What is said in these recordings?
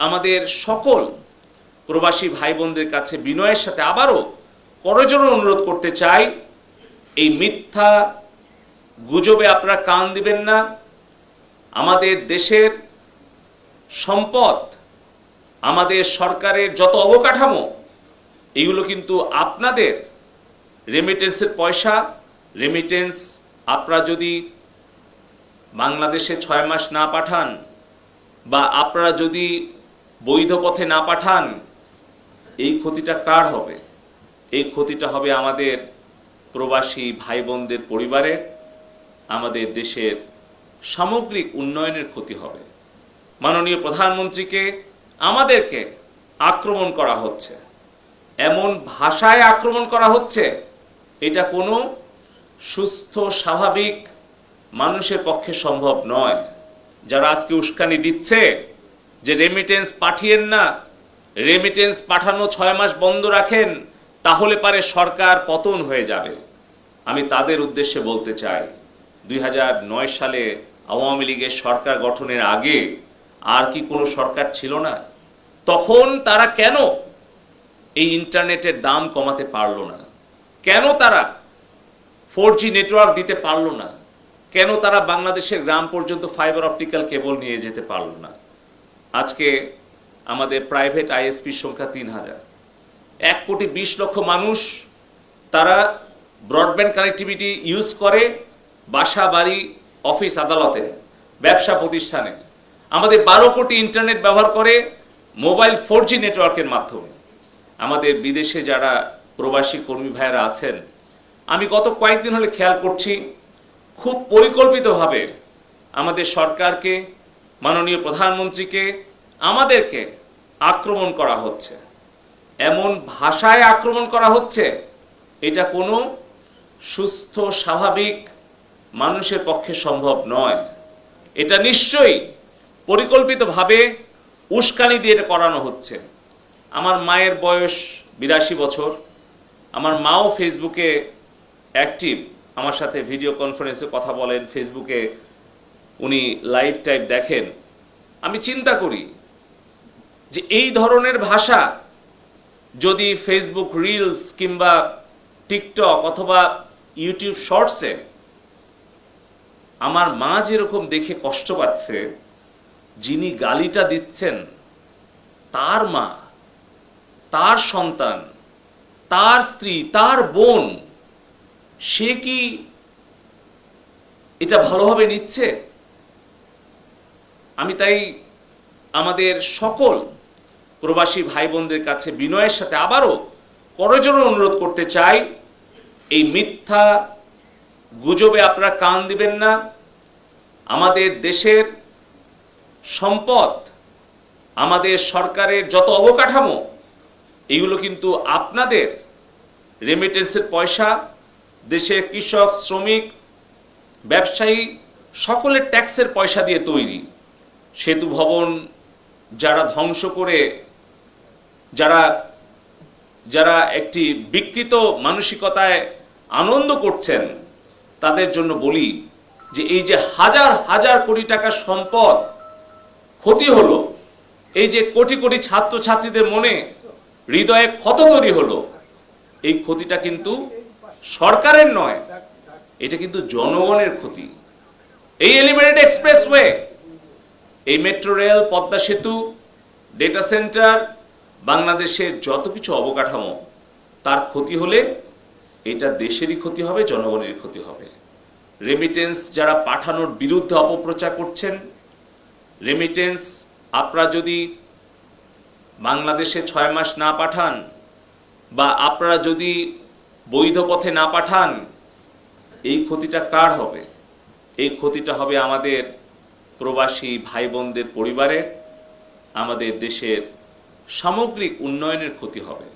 আমাদের সকল প্রবাসী ভাই বোনদের কাছে বিনয়ের সাথে আবারও করজোড়ে অনুরোধ করতে চাই, এই মিথ্যা গুজবে আপনারা কান দিবেন না। আমাদের দেশের সম্পদ, আমাদের সরকারের যত অবকাঠামো, এগুলো কিন্তু আপনাদের রেমিটেন্সের পয়সা। রেমিটেন্স আপনারা যদি বাংলাদেশে ছয় মাস না পাঠান বা আপনারা যদি বৈধ পথে না পাঠান, এই ক্ষতিটা কার হবে? এই ক্ষতিটা হবে আমাদের প্রবাসী ভাই বোনদের পরিবারের, আমাদের দেশের সামগ্রিক উন্নয়নের ক্ষতি হবে। মাননীয় প্রধানমন্ত্রীকে আমাদেরকে আক্রমণ করা হচ্ছে। এমন ভাষায় আক্রমণ করা হচ্ছে, এটা কোনো সুস্থ, স্বাভাবিক মানুষের পক্ষে সম্ভব নয়। যারা আজকে উস্কানি দিচ্ছে যে রেমিটেন্স পাঠিয়েন না রেমিটেন্স পাঠানো ছয় মাস বন্ধ রাখেন, তাহলে পারে সরকার পতন হয়ে যাবে। আমি তাদের উদ্দেশ্যে বলতে চাই, দুই হাজার নয় সালে আওয়ামী লীগের সরকার গঠনের আগে আর কি কোনো সরকার ছিল না? তখন তারা কেন এই ইন্টারনেটের দাম কমাতে পারল না? কেন তারা ফোর নেটওয়ার্ক দিতে পারল না? কেন তারা বাংলাদেশের গ্রাম পর্যন্ত ফাইবার অপটিক্যাল কেবল নিয়ে যেতে পারল না? আজকে আমাদের প্রাইভেট আইএসপির সংখ্যা তিন হাজার। এক কোটি বিশ লক্ষ মানুষ তারা ব্রডব্যান্ড কানেক্টিভিটি ইউজ করে বাসা, বাড়ি অফিস আদালতে, ব্যবসা প্রতিষ্ঠানে। আমাদের বারো কোটি ইন্টারনেট ব্যবহার করে মোবাইল ফোর জি নেটওয়ার্কের মাধ্যমে। আমাদের বিদেশে যারা প্রবাসী কর্মী ভাইয়েরা আছেন, আমি গত কয়েকদিন হলে খেয়াল করছি, খুব পরিকল্পিতভাবে আমাদের সরকারকে মাননীয় প্রধানমন্ত্রীকে আমাদেরকে আক্রমণ করা হচ্ছে। এমন ভাষায় আক্রমণ করা হচ্ছে, এটা কোনো সুস্থ, স্বাভাবিক মানুষের পক্ষে সম্ভব নয়। এটা নিশ্চয়ই পরিকল্পিতভাবে উস্কানি দিয়ে এটা করানো হচ্ছে। আমার মায়ের বয়স বিরাশি বছর। আমার মাও ফেসবুকে অ্যাক্টিভ। আমার সাথে ভিডিও কনফারেন্সে কথা বলেন, ফেসবুকে উনি লাইভ টাইপ দেখেন। আমি চিন্তা করি যে এই ধরনের ভাষা যদি ফেসবুক রিলস কিংবা টিকটক অথবা ইউটিউব শর্টসে আমার মা যেরকম দেখে কষ্ট পাচ্ছে, যিনি গালিটা দিচ্ছেন, তার মা, তার সন্তান, তার স্ত্রী, তার বোন, সে কি এটা ভালোভাবে নিচ্ছে? আমি তাই আমাদের সকল প্রবাসী ভাই বোনদের কাছে বিনয়ের সাথে আবারও করজোড়ে অনুরোধ করতে চাই, এই মিথ্যা গুজবে আপনারা কান দিবেন না। আমাদের দেশের সম্পদ, আমাদের সরকারের যত অবকাঠামো, এগুলো কিন্তু আপনাদের রেমিটেন্সের পয়সা। দেশের কৃষক, শ্রমিক, ব্যবসায়ী, সকলের ট্যাক্সের পয়সা দিয়ে তৈরি। সেতু ভবন যারা ধ্বংস করে, যারা যারা একটি বিকৃত মানসিকতায় আনন্দ করছেন, তাদের জন্য বলি যে এই যে হাজার হাজার কোটি টাকার সম্পদ ক্ষতি হলো, এই যে কোটি কোটি ছাত্রছাত্রীদের মনে হৃদয়ে ক্ষত তৈরি হলো, এই ক্ষতিটা কিন্তু সরকারের নয়, এটা কিন্তু জনগণের ক্ষতি। এই এলিভেটেড এক্সপ্রেসওয়ে এই metro rail Padma Setu data centre বাংলাদেশের যত কিছু অবকাঠামো, তার ক্ষতি হলে এটা দেশেরই ক্ষতি হবে জনগণের ক্ষতি হবে। রেমিটেন্স যারা পাঠানোর বিরুদ্ধে অপপ্রচার করছেন রেমিটেন্স আপনারা যদি বাংলাদেশে ছয় মাস না পাঠান বা আপনারা যদি বৈধ পথে না পাঠান, এই ক্ষতিটা কার হবে? এই ক্ষতিটা হবে আমাদের প্রবাসী ভাই বোনদের পরিবারের আমাদের দেশের সামগ্রিক উন্নয়নের ক্ষতি হবে।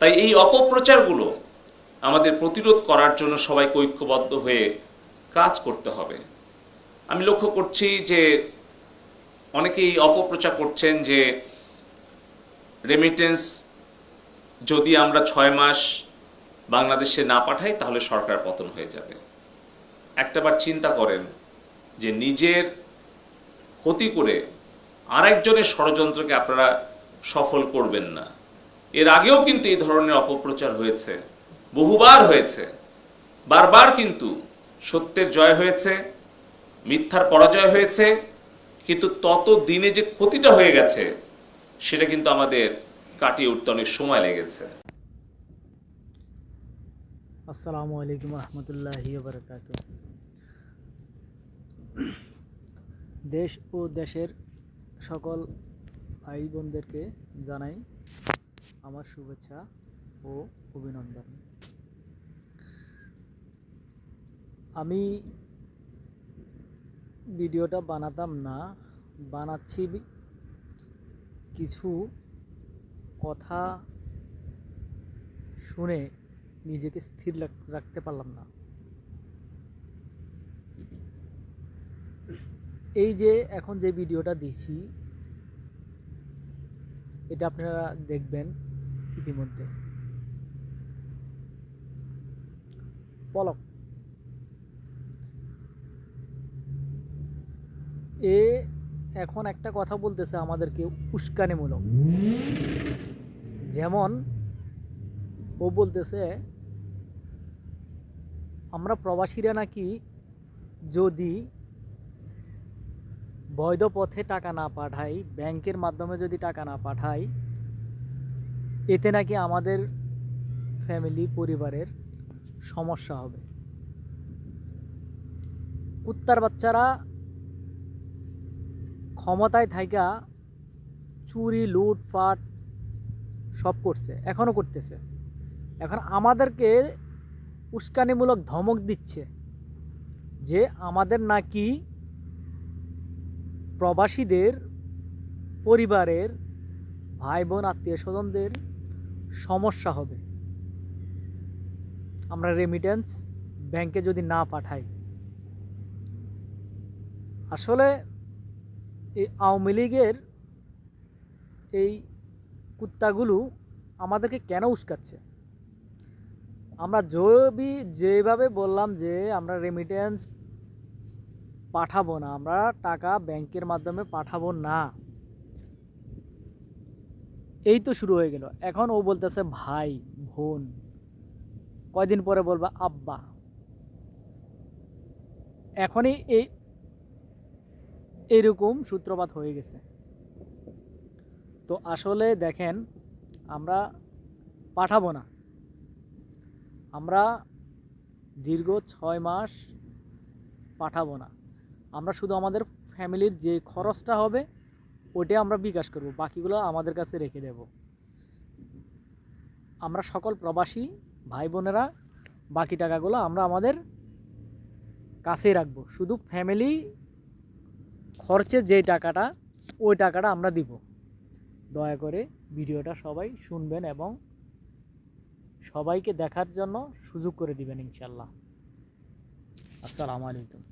তাই এই অপপ্রচারগুলো আমাদের প্রতিরোধ করার জন্য সবাইকে ঐক্যবদ্ধ হয়ে কাজ করতে হবে। আমি লক্ষ্য করছি যে অনেকেই অপপ্রচার করছেন যে রেমিটেন্স যদি আমরা ছয় মাস বাংলাদেশে না পাঠাই, তাহলে সরকার পতন হয়ে যাবে। একটাবার চিন্তা করেন যে নিজের ক্ষতি করে আরেকজনের ষড়যন্ত্রকে আপনারা সফল করবেন না। এর আগেও কিন্তু এই ধরনের অপপ্রচার হয়েছে, বহুবার হয়েছে, বারবার কিন্তু সত্যের জয় হয়েছে, মিথ্যার পরাজয় হয়েছে, কিন্তু তত দিনে যে ক্ষতিটা হয়ে গেছে, সেটা কিন্তু আমাদের কাটিয়ে উঠতে অনেক সময় লেগেছে। আসসালামু আলাইকুম রহমতুল্লাহি দেশ ও দেশের সকল ভাই বোনদেরকে জানাই আমার শুভেচ্ছা ও অভিনন্দন। আমি ভিডিওটা বানাতাম না, বানাচ্ছি কিছু কথা শুনে নিজেকে স্থির রাখ- রাখতে পারলাম না। এই যে এখন যে ভিডিওটা দিছি, এটা আপনারা দেখবেন ইতিমধ্যে। পলক। এ এখন একটা কথা বলতেছে আমাদেরকে উস্কানিমূলক। যেমন ও বলতেছে, আমরা প্রবাসীরা নাকি যদি বৈধ পথে টাকা না পাঠাই, ব্যাংকের মাধ্যমে যদি টাকা না পাঠাই, এতে নাকি আমাদের ফ্যামিলি পরিবারের সমস্যা হবে। কুত্তার বাচ্চারা ক্ষমতায় থাইকা চুরি লুটফাট সব করছে, এখনও করতেছে। এখন আমাদেরকে উস্কানিমূলক ধমক দিচ্ছে যে আমাদের নাকি প্রবাসীদের, পরিবারের ভাই বোন আত্মীয় স্বজনদের সমস্যা হবে। আমরা রেমিটেন্স ব্যাংকে যদি না পাঠাই। আসলে এই আওয়ামী লীগের এই কুত্তাগুলো আমাদেরকে কেন উস্কাচ্ছে? আমরা যদি যেভাবে বললাম যে আমরা রেমিটেন্স পাঠাবো না, আমরা টাকা ব্যাংকের মাধ্যমে পাঠাবো না। এই তো শুরু হয়ে গেল। এখন ও বলতেছে, ভাই, বোন, কয়দিন পরে বলবা, আব্বা? এখনই এই, এরকম সূত্রপাত হয়ে গেছে। তো আসলে দেখেন, আমরা পাঠাবো না। আমরা দীর্ঘ ছয় মাস পাঠাবো না। আমরা শুধু আমাদের ফ্যামিলির যে খরচটা হবে ওটা আমরা বিকাশ করব, বাকিগুলো আমাদের কাছে রেখে দেব। আমরা সকল প্রবাসী ভাই বোনেরা বাকি টাকাগুলো আমরা আমাদের কাছেই রাখব। শুধু ফ্যামিলি খরচের যে টাকাটা, ওই টাকাটা আমরা দিব। দয়া করে ভিডিওটা সবাই শুনবেন এবং সবাইকে দেখার জন্য সুযোগ করে দিবেন ইনশাল্লাহ আসসালামু আলাইকুম।